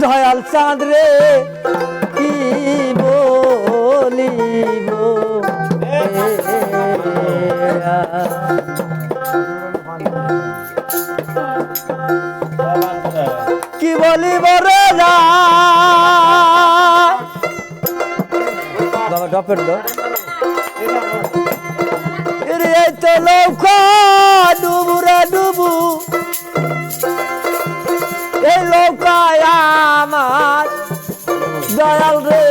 দয়াল চাঁদ রে কি বলিব? কি বলিব রে দয়াল রে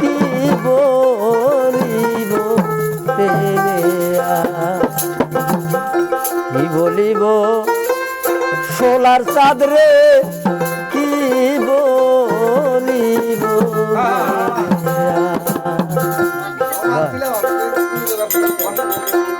কি বলিব কি বলিব? সোলার চাঁদ রে কি বলিব Thank you.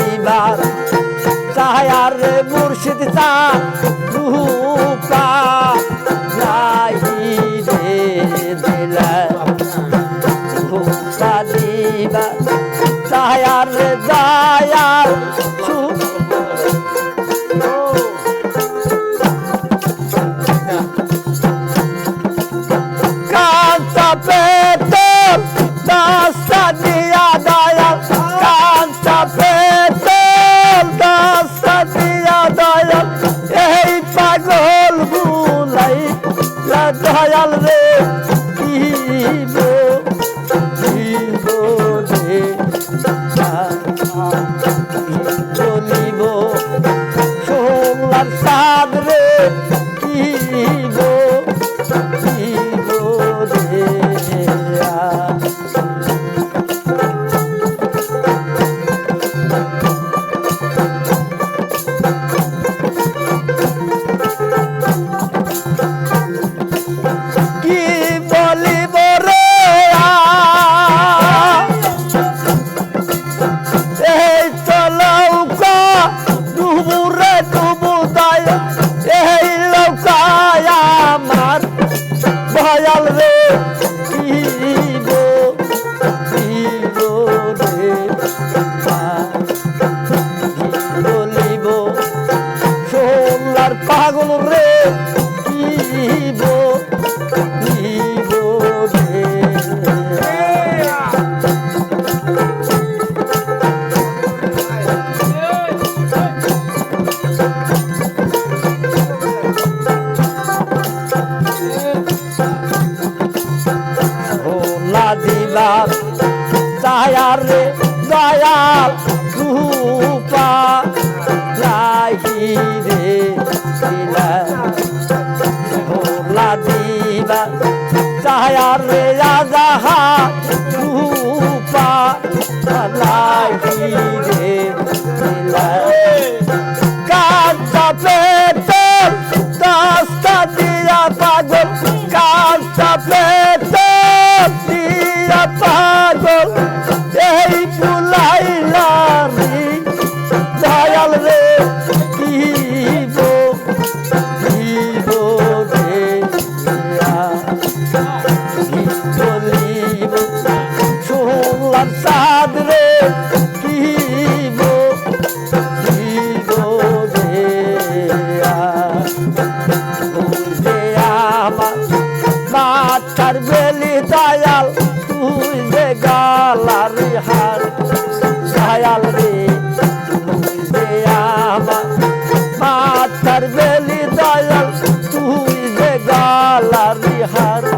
দিবার। তাহার রে মুর্শিদ তা রূপা যাই রে দিল। রূপা দিবার। তাহার রে দয়াল 咋了嘞 লাল, দয়ার রে দয়াল, রূপা লাহি রে দিলা ভোলা দিলা দয়ার রে রাজাহা, রূপা লাহি রে দিলা কাঁচা পেটে দশটা মাথার বেলি দয়াল তুই যে গালার হার।